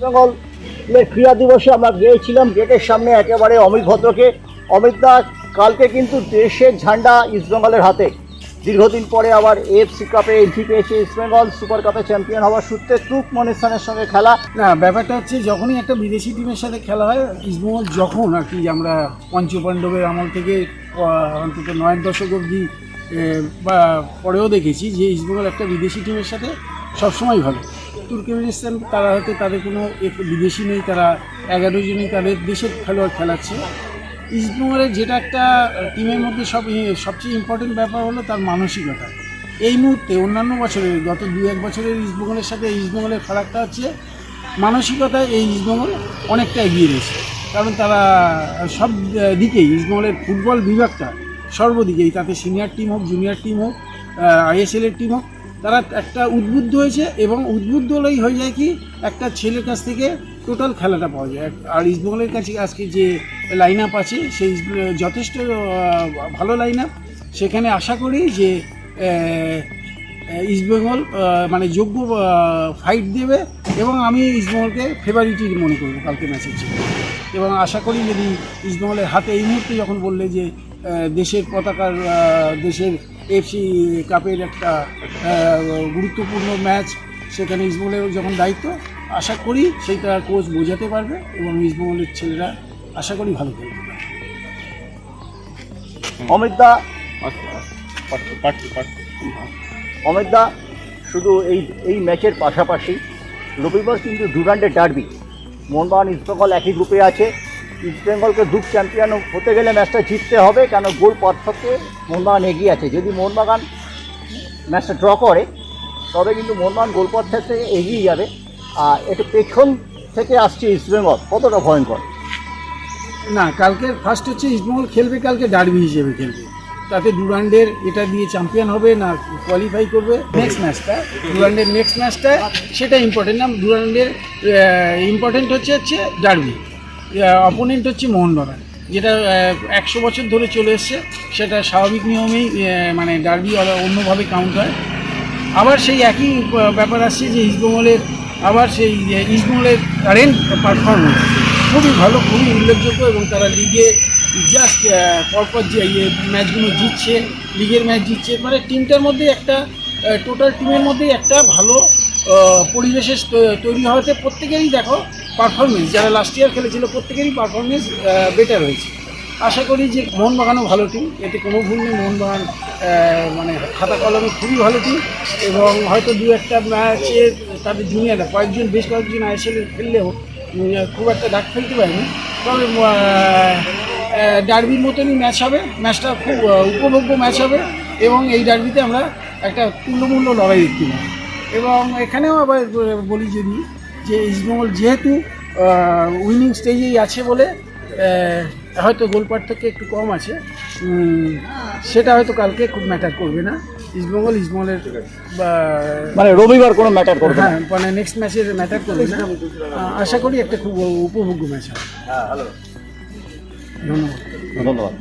ইস্টবেঙ্গলের ক্রীড়া দিবসে আমরা গিয়েছিলাম, গেটের সামনে একেবারে অমিত ভদ্রকে। অমিত দা কালকে কিন্তু দেশের ঝান্ডা ইস্টবেঙ্গলের হাতে। দীর্ঘদিন পরে আবার এফসি কাপে এন্ট্রি পেয়েছে ইস্টবেঙ্গল সুপার কাপে চ্যাম্পিয়ন হওয়ার সূত্রে তুক মনিস্তানের সঙ্গে খেলা। না, ব্যাপারটা হচ্ছে যখনই একটা বিদেশি টিমের সাথে খেলা হয় ইস্টবেঙ্গল যখন আর কি আমরা পঞ্চপাণ্ডবের আমল থেকে অন্তত নয় দশক অবধি বা, পরেও দেখেছি যে ইস্টবেঙ্গল একটা বিদেশি টিমের সাথে সবসময় ভালো। তুর্কমেনিস্তান, তারা হয়তো তাদের কোনো বিদেশি নেই, তারা এগারো জনই তাদের দেশের খেলোয়াড় খেলাচ্ছে। ইস্টবেঙ্গলের যেটা একটা টিমের মধ্যে সব সবচেয়ে ইম্পর্টেন্ট ব্যাপার হলো তার মানসিকতা। এই মুহূর্তে অন্যান্য বছরের, গত দু এক বছরের ইস্টবেঙ্গলের সাথে ইস্টবেঙ্গলের ফারাকটা হচ্ছে মানসিকতায় এই ইস্টবেঙ্গল অনেকটা এগিয়ে রয়েছে। কারণ তারা সব দিকেই ইস্টবেঙ্গলের ফুটবল বিভাগটা সর্বদিকেই, তাতে সিনিয়র টিম হোক জুনিয়র টিম হোক আইএসএলের টিম হোক তারা একটা উদ্বুদ্ধ হয়েছে এবং উদ্বুদ্ধ হলেই হয়ে যায় কি, একটা ছেলের কাছ থেকে টোটাল খেলাটা পাওয়া যায়। আর ইস্টবেঙ্গলের কাছে আজকে যে লাইন আপ আছে, সেই যথেষ্ট ভালো লাইন আপ সেখানে আশা করি যে ইস্টবেঙ্গল মানে যোগ্য ফাইট দেবে এবং আমি ইস্টবেঙ্গলকে ফেভারিটি মনে করব কালকে ম্যাচের এবং আশা করি যদি ইস্টবেঙ্গলের হাতে এই মুহূর্তে যখন বললে যে দেশের পতাকার দেশের এফসি কাপের একটা গুরুত্বপূর্ণ ম্যাচ সেখানে ইস্টবেঙ্গলের যখন দায়িত্ব, আশা করি সেইটা কোচ বোঝাতে পারবে এবং ইস্টবেঙ্গলের ছেলেরা আশা করি ভালো খেলবে। অমিত দা, শুধু এই এই ম্যাচের পাশাপাশি রবিবার কিন্তু ডুরান্ডের ডার্বি, মোহনবাগান ইস্টবেঙ্গল একই গ্রুপে আছে। ইস্টবেঙ্গলকে গ্রুপ চ্যাম্পিয়ন হতে গেলে ম্যাচটা জিততে হবে, কেন গোল পার্থক্যে মোহনবাগান এগিয়ে আছে। যদি মোহনবাগান ম্যাচটা ড্র করে, তবে কিন্তু মোহনবাগান গোল থেকে এগিয়ে যাবে। আর একটু পেছন থেকে আসছে ইস্টবেঙ্গল কতটা ভয়ঙ্কর? না, কালকে ফার্স্ট হচ্ছে ইস্টবেঙ্গল খেলবে, কালকে ডার্বি হিসেবে খেলবে। তাতে ডুরান্ডের এটা দিয়ে চ্যাম্পিয়ন হবে না কোয়ালিফাই করবে। নেক্সট ম্যাচটা ডুরান্ডের নেক্সট ম্যাচটা সেটা ইম্পর্টেন্ট না ডুরান্ডের ইম্পর্টেন্ট হচ্ছে হচ্ছে ডার্বি অপোনেন্ট হচ্ছে মোহনবাগান যেটা একশো বছর ধরে চলে এসছে। সেটা স্বাভাবিক নিয়মেই মানে ডার্বি অন্যভাবে কাউন্ট হয়। আবার সেই একই ব্যাপার আসছে যে ইস্টবেঙ্গলের আবার সেই ইস্টবেঙ্গলের কারেন্ট পারফরমেন্স খুবই ভালো, খুবই উল্লেখযোগ্য এবং তারা লিগে জাস্ট পরপর যে ইয়ে ম্যাচগুলো জিতছে, লিগের ম্যাচ জিতছে মানে টিমটার মধ্যে একটা টোটাল টিমের মধ্যে একটা ভালো পরিবেশের তৈরি হওয়াতে প্রত্যেকেরই দেখো পারফরমেন্স যারা লাস্ট ইয়ার খেলেছিল, প্রত্যেকেরই পারফরমেন্স বেটার হয়েছে। আশা করি যে মোহনবাগানও ভালো টিম এতে কোনো ভুল নেই, মোহনবাগান মানে খাতা কলমে খুবই ভালো টিম এবং হয়তো দু একটা ম্যাচে তাদের জুনিয়ররা কয়েকজন, বেশ কয়েকজন আইএসএলের খেললেও খুব একটা ডাক ফেলতে পারেনি। তবে ডার্বির মতনই ম্যাচ হবে ম্যাচটা খুব উপভোগ্য ম্যাচ হবে এবং এই ডার্বিতে আমরা একটা তুল্যমূল্য লড়াই দেখতে এবং এখানেও আবার বলি যদি যে ইস্টবেঙ্গল যেহেতু উইনিং স্টেজেই আছে বলে হয়তো গোল পার্থক্য একটু কম আছে সেটা হয়তো কালকে খুব ম্যাটার করবে না। ইস্টবেঙ্গল ইস্টবেঙ্গলের মানে রবিবার কোনো ম্যাটার করবে হ্যাঁ মানে নেক্সট ম্যাচের ম্যাটার করবে না। আশা করি একটা খুব উপভোগ্য ম্যাচ হবে। ধন্যবাদ। ধন্যবাদ।